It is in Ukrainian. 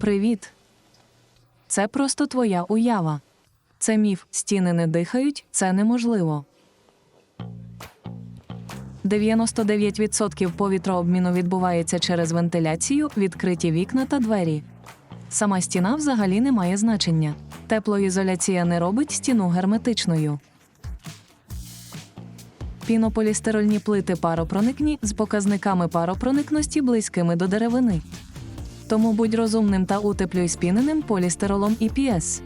Привіт. Це просто твоя уява. Це міф, стіни не дихають, це неможливо. 99% повітрообміну відбувається через вентиляцію, відкриті вікна та двері. Сама стіна взагалі не має значення. Теплоізоляція не робить стіну герметичною. Пінополістирольні плити паропроникні з показниками паропроникності близькими до деревини. Тому будь розумним та утеплюй спіненим полістиролом EPS.